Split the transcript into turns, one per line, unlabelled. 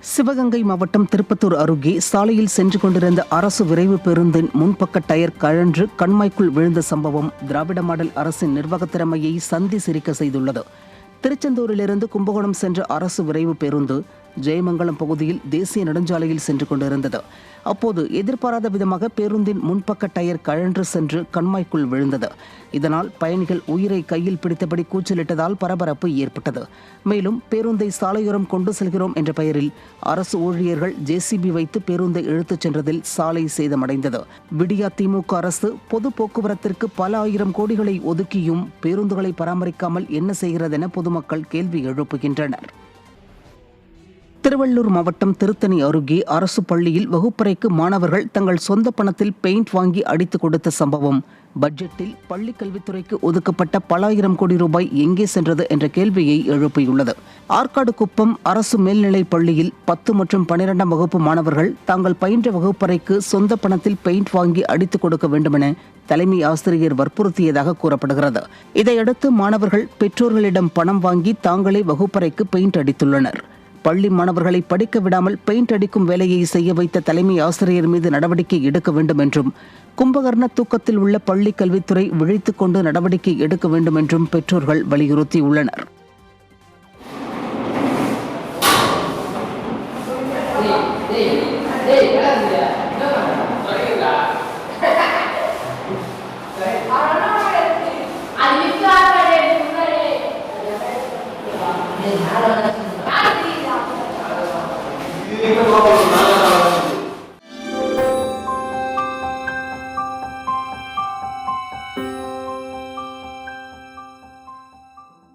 சிவகங்கை மாவட்டம் திருப்பத்தூர் அருகே சாலையில் சென்று கொண்டிருந்த அரசு விரைவு பேருந்தின் முன்பக்க டயர் கழன்று கண்மாய்க்குள் விழுந்த சம்பவம் திராவிட மாடல் அரசின் நிர்வாக திறமையை சந்தி சிரிக்க செய்துள்ளது. திருச்செந்தூரிலிருந்து கும்பகோணம் சென்ற அரசு விரைவு பேருந்து ஜெயமங்கலம் பகுதியில் தேசிய நெடுஞ்சாலையில் சென்று கொண்டிருந்தது. அப்போது எதிர்பாராத விதமாக பேருந்தின் முன்பக்க டயர் கழன்று சென்று கண்மாய்க்குள் விழுந்தது. இதனால் பயணிகள் உயிரை கையில் பிடித்தபடி கூச்சலிட்டதால் பரபரப்பு ஏற்பட்டது. மேலும் பேருந்தை சாலையோரம் கொண்டு செல்கிறோம் என்ற பெயரில் அரசு ஊழியர்கள் ஜேசிபி வைத்து பேருந்தை இழுத்துச் சென்றதில் சாலை சேதமடைந்தது. விடியா திமுக அரசு பொது போக்குவரத்திற்கு பல ஆயிரம் கோடிகளை ஒதுக்கியும் பேருந்துகளை பராமரிக்காமல் என்ன செய்கிறதென பொதுமக்கள் கேள்வி எழுப்புகின்றனர். திருவள்ளூர் மாவட்டம் திருத்தணி அருகே அரசு பள்ளியில் வகுப்பறைக்கு மாணவர்கள் தங்கள் சொந்த பணத்தில் பெயிண்ட் வாங்கி அடித்து கொடுத்த சம்பவம். பட்ஜெட்டில் பள்ளி கல்வித்துறைக்கு ஒதுக்கப்பட்ட பல ஆயிரம் கோடி ரூபாய் எங்கே சென்றது என்ற கேள்வியை எழுப்பியுள்ளது. ஆற்காடு குப்பம் அரசு மேல்நிலைப் பள்ளியில் பத்து மற்றும் பனிரெண்டாம் வகுப்பு மாணவர்கள் தாங்கள் பயின்ற வகுப்பறைக்கு சொந்த பணத்தில் பெயிண்ட் வாங்கி அடித்து கொடுக்க வேண்டுமென தலைமை ஆசிரியர் வற்புறுத்தியதாக கூறப்படுகிறது. இதையடுத்து மாணவர்கள் பெற்றோர்களிடம் பணம் வாங்கி தாங்களே வகுப்பறைக்கு பெயிண்ட் அடித்துள்ளனர். பள்ளி மாணவர்களை படிக்க விடாமல் பெயிண்ட் அடிக்கும் வேலையை செய்ய வைத்த தலைமை ஆசிரியர் மீது நடவடிக்கை எடுக்க வேண்டும் என்றும் கும்பகர்ண தூக்கத்தில் உள்ள பள்ளி கல்வித்துறை விழித்துக் கொண்டு நடவடிக்கை எடுக்க வேண்டும் என்றும் பெற்றோர்கள் வலியுறுத்தியுள்ளனர்.
அது significa